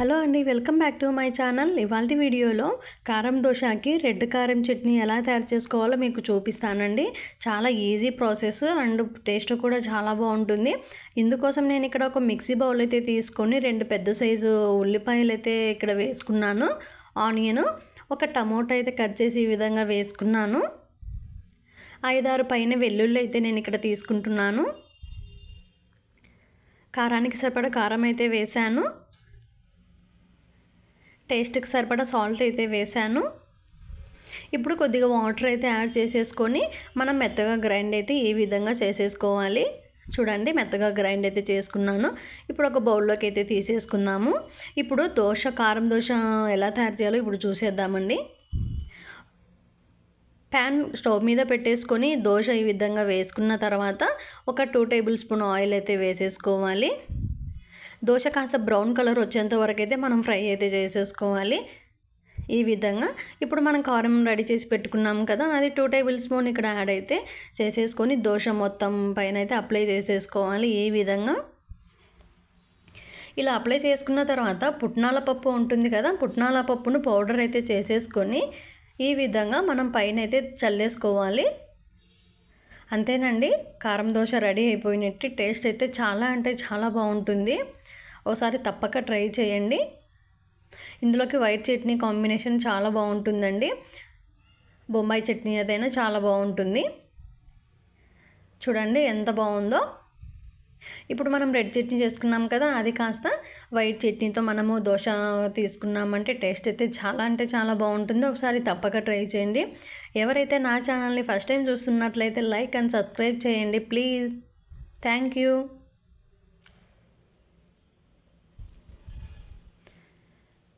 Hello అండి welcome back to my channel. ఇవాళ వీడియోలో కారం దోశకి రెడ్ కారం చట్నీ ఎలా తయారు చేసుకోవాలో మీకు చూపిస్తానండి. చాలా ఈజీ ప్రాసెస్ అండ్ టేస్ట్ కూడా చాలా బాగుంటుంది. ఇందుకోసం నేను ఇక్కడ ఒక మిక్సీ బౌల్ అయితే తీసుకొని రెండు పెద్ద సైజు ఉల్లిపాయలు అయితే ఇక్కడ వేసుకున్నాను. ఆనియన్ ఒక టమోటా అయితే కట్ చేసి ఈ విధంగా వేసుకున్నాను. ఐదారు పైన వెల్లుల్లి అయితే నేను ఇక్కడ తీసుకుంటున్నాను. కారానికి సరిపడా కారం అయితే వేశాను. టేస్ట్కి సరిపడా సాల్ట్ అయితే వేసాను. ఇప్పుడు కొద్దిగా వాటర్ అయితే యాడ్ చేసేసుకొని మనం మెత్తగా గ్రైండ్ అయితే ఈ విధంగా చేసేసుకోవాలి. చూడండి మెత్తగా గ్రైండ్ అయితే చేసుకున్నాను. ఇప్పుడు ఒక బౌల్లోకి అయితే తీసేసుకుందాము. ఇప్పుడు దోశ కారం దోశ ఎలా తయారు చేయాలో ఇప్పుడు చూసేద్దామండి. ప్యాన్ స్టవ్ మీద పెట్టేసుకొని దోశ ఈ విధంగా వేసుకున్న తర్వాత ఒక టూ టేబుల్ స్పూన్ ఆయిల్ అయితే వేసేసుకోవాలి. దోశ కాస్త బ్రౌన్ కలర్ వచ్చేంత వరకు అయితే మనం ఫ్రై అయితే చేసేసుకోవాలి. ఈ విధంగా ఇప్పుడు మనం కారం రెడీ చేసి పెట్టుకున్నాం కదా అది టూ టేబుల్ స్పూన్ ఇక్కడ యాడ్ అయితే చేసేసుకొని దోశ మొత్తం పైన అయితే అప్లై చేసేసుకోవాలి ఈ విధంగా. ఇలా అప్లై చేసుకున్న తర్వాత పుట్నాల పప్పు ఉంటుంది కదా పుట్నాల పప్పును పౌడర్ అయితే చేసేసుకొని ఈ విధంగా మనం పైన అయితే చల్లేసుకోవాలి. అంతేనండి కారం దోశ రెడీ అయిపోయినట్టు టేస్ట్ అయితే చాలా అంటే చాలా బాగుంటుంది. ఒకసారి తప్పక ట్రై చేయండి. ఇందులోకి వైట్ చట్నీ కాంబినేషన్ చాలా బాగుంటుందండి. బొంబాయి చట్నీ అదైనా చాలా బాగుంటుంది. చూడండి ఎంత బాగుందో. ఇప్పుడు మనం రెడ్ చట్నీ చేసుకున్నాం కదా అది కాస్త వైట్ చట్నీతో మనము దోశ తీసుకున్నామంటే టేస్ట్ అయితే చాలా అంటే చాలా బాగుంటుంది. ఒకసారి తప్పక ట్రై చేయండి. ఎవరైతే నా ఛానల్ని ఫస్ట్ టైం చూస్తున్నట్లయితే లైక్ అండ్ సబ్స్క్రైబ్ చేయండి please. Thank you.